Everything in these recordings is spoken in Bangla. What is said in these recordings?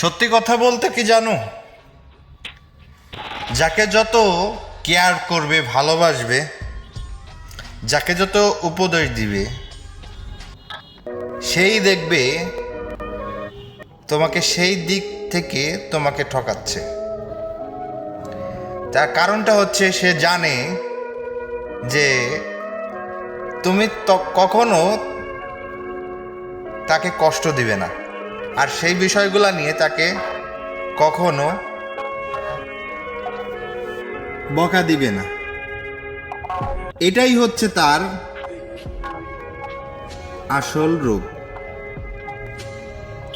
সত্যি কথা বলতে কি জানো? যাকে যত কেয়ার করবে, ভালোবাসবে, যাকে যত উপদেশ দিবে, সেই দেখবে তোমাকে সেই দিক থেকে তোমাকে ঠকাচ্ছে। তার কারণটা হচ্ছে সে জানে যে তুমি কখনো তাকে কষ্ট দিবে না। আর সেই বিষয়গুলো নিয়ে তাকে কখনো বকা দিবে না। এটাই হচ্ছে তার আসল রূপ।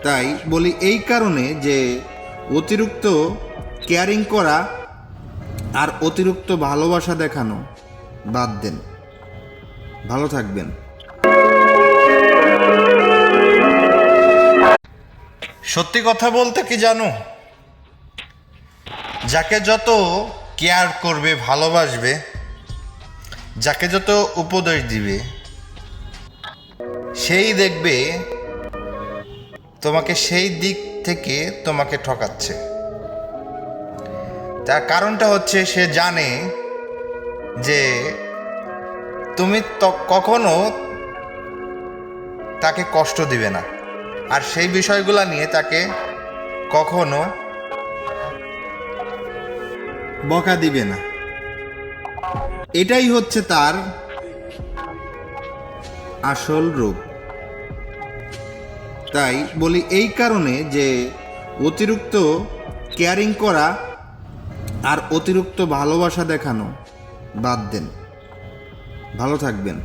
তাই বলি এই কারণে যে অতিরিক্ত কেয়ারিং করা আর অতিরিক্ত ভালোবাসা দেখানো বাদ দেন। ভালো থাকবেন। সত্যি কথা বলতে কি জানো? যাকে যত কেয়ার করবে, ভালোবাসবে, যাকে যত উপদেশ দিবে, সেই দেখবে তোমাকে সেই দিক থেকে তোমাকে ঠকাচ্ছে। তার কারণটা হচ্ছে সে জানে যে তুমি কখনো তাকে কষ্ট দিবে না। আর সেই বিষয়গুলো নিয়ে তাকে কখনো বকা দিবে না। এটাই হচ্ছে তার আসল রূপ। তাই বলি এই কারণে যে অতিরিক্ত কেয়ারিং করা আর অতিরিক্ত ভালোবাসা দেখানো বাদ দেন। ভালো থাকবেন।